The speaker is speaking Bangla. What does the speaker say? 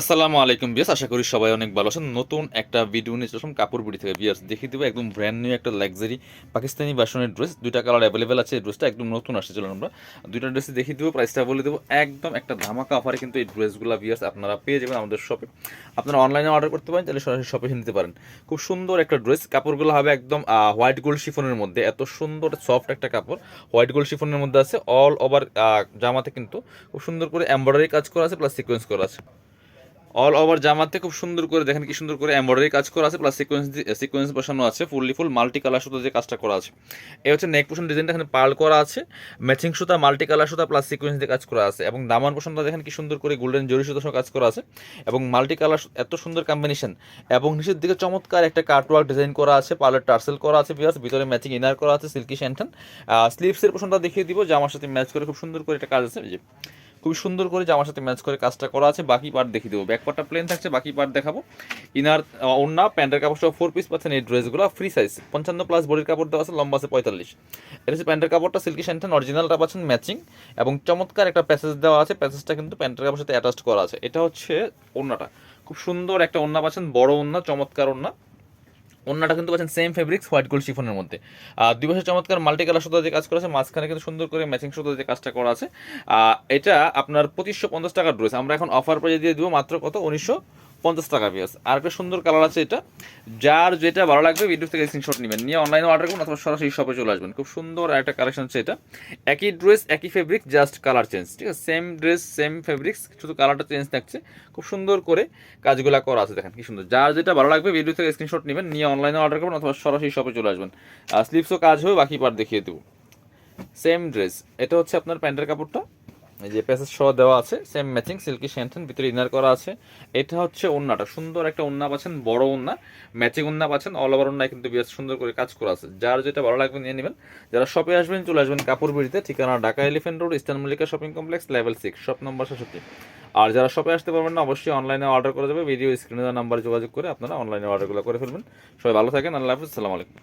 আসসালামু আলাইকুম বিয়াস আশা করি সবাই অনেক ভালো আছেন। নতুন একটা ভিডিও নিয়ে চললাম কাপড় বুড়ি থেকে। বিয়াস দেখিয়ে দেবো একদম ব্র্যান্ড নিউ একটা লাক্সারি পাকিস্তানি বাসনের ড্রেস দুইটা কালার অ্যাভেলেবেল আছে ড্রেসটা একদম নতুন আসছে, চলুন আমরা। দুইটা ড্রেসে দেখিয়ে দেবো প্রাইসটা বলে দেবো, একদম একটা ধামাকা অফারে কিন্তু এই ড্রেসগুলো বিয়াস আপনারা পেয়ে যাবেন আমাদের শপে আপনারা অনলাইনে অর্ডার করতে পারেন তাহলে সরাসরি শপে নিতে পারেন। খুব সুন্দর একটা ড্রেস কাপড়গুলো হবে একদম হোয়াইট গোল্ড শিফনের মধ্যে। এত সুন্দর সফট একটা কাপড় হোয়াইট গোল্ড শিফনের মধ্যে আছে অল ওভার জামাতে কিন্তু। খুব সুন্দর করে এমব্রয়ডারি কাজ করা আছে প্লাস সিকোয়েন্স করা আছে। অল ওভার জামাতে খুব সুন্দর করে দেখেন কি সুন্দর করে এমব্রয়ডারি কাজ করা আছে প্লাস সিকোয়েন্স সিকোয়েন্স বসানো আছে ফুললি ফুল মাল্টি কালার সুতো যে কাজটা করা আছে। এই হচ্ছে নেক পোশন ডিজাইনটা এখানে পার্ল করা আছে ম্যাচিং সুতা মাল্টি কালার সুতা প্লাস সিকোয়েন্স দিয়ে কাজ করা আছে। এবং দামান পোশনটা দেখেন কি সুন্দর করে গোল্ডেন জরি সুতো সহ কাজ করা আছে। এবং মাল্টি কালার এত সুন্দর কম্বিনেশন এবং নিচের দিকে চমৎকার একটা কার্টওয়ার্ক ডিজাইন করা আছে পার্লার টার্সেল করা আছে বিয়াস ভিতরে ম্যাচিং ইনার করা আছে সিল্কি শ্যান্টান স্লিভসের পোশনটা দেখিয়ে দিব, জামার সাথে ম্যাচ করে খুব সুন্দর করে একটা কাজ আছে খুব সুন্দর করে জামার সাথে ম্যাচ করে কাজটা করা আছে, বাকি পার্ট দেখিয়ে দেবো। ব্যাক পার্টটা প্লেন থাকছে, বাকি পার্ট দেখাবো। ইনার ওড়না প্যান্টের কাপড় সহ ফোর পিস পাচ্ছেন এই ড্রেসগুলো ফ্রি সাইজ পঞ্চান্ন প্লাস বডির কাপড় দেওয়া আছে, লম্বা আছে পঁয়তাল্লিশ। এটা হচ্ছে প্যান্টের কাপড়টা সিল্কি শ্যান্টেন অরিজিনালটা পাচ্ছেন ম্যাচিং এবং চমৎকার একটা প্যাসেজ দেওয়া আছে প্যাসেজটা কিন্তু প্যান্টের কাপড়ের সাথে অ্যাটাচ করা আছে। এটা হচ্ছে ওড়নাটা। খুব সুন্দর একটা ওড়না পাচ্ছেন, বড় ওড়না, চমৎকার ওড়না। অন্যটা কিন্তু পাচ্ছেন সেম ফেব্রিক্স হোয়াইট গোল্ড শিফনের মধ্যে। দুই পাশে চমৎকার মাল্টি কালার সুতো যে কাজ করা আছে, মাঝখানে কিন্তু সুন্দর করে ম্যাচিং সুতো যে কাজটা করা আছে। এটা আপনার পঁচিশশো পঞ্চাশ টাকার ড্রেস আমরা এখন অফার প্রাইজে দিয়ে দিব মাত্র কত? উনিশশো পঞ্চাশ টাকা পিস আর একটা সুন্দর কালার আছে এটা। যার যেটা ভালো লাগবে ভিডিও থেকে স্ক্রিনশট নেবেন। নিয়ে অনলাইনে অর্ডার করুন, অথবা সরাসরি শপে চলে আসবেন। খুব সুন্দর একটা কালেকশন হচ্ছে এটা। একই ড্রেস একই ফেব্রিক জাস্ট কালার চেঞ্জ ঠিক আছে? সেম ড্রেস সেম ফেব্রিক্স শুধু কালারটা চেঞ্জ থাকছে। খুব সুন্দর করে কাজগুলো করা আছে, দেখেন কি সুন্দর। যার যেটা ভালো লাগবে ভিডিও থেকে স্ক্রিনশট নেবেন, নিয়ে অনলাইনে অর্ডার করবেন, অথবা সরাসরি শপে চলে আসবেন। আর স্লিপসও কাজ হবে, বাকি পার্ট দেখিয়ে দেবো। সেম ড্রেস এটা হচ্ছে আপনার প্যান্টের কাপড়টা। এই যে প্যাসেজ সহ দেওয়া আছে সেম ম্যাচিং সিল্কি শ্যান্টেন ভিতরে ইনার করা আছে। এটা হচ্ছে ওন্নাটা সুন্দর একটা ওন্না পাচ্ছেন, বড় ওন্না ম্যাচিং ওন্না পাচ্ছেন অল ওভার ওন্নায় কিন্তু বেশ সুন্দর করে কাজ করা আছে। যার যেটা ভালো লাগবে নিয়ে নেবেন। যারা শপে আসবেন, চলে আসবেন কাপড় বিড়িতে ঠিকানা Dhaka elephant road eastern Mallika shopping complex level six shop নম্বর সাতষট্টি আর যারা শপে আসতে পারবেন না, অবশ্যই অনলাইনে অর্ডার করে দেবে ভিডিও স্ক্রিনে নাম্বারে যোগাযোগ করে আপনারা অনলাইনে অর্ডারগুলো করে ফেলবেন। সবাই ভালো থাকেন, আল্লাহ হাফিজ আলাইকুম।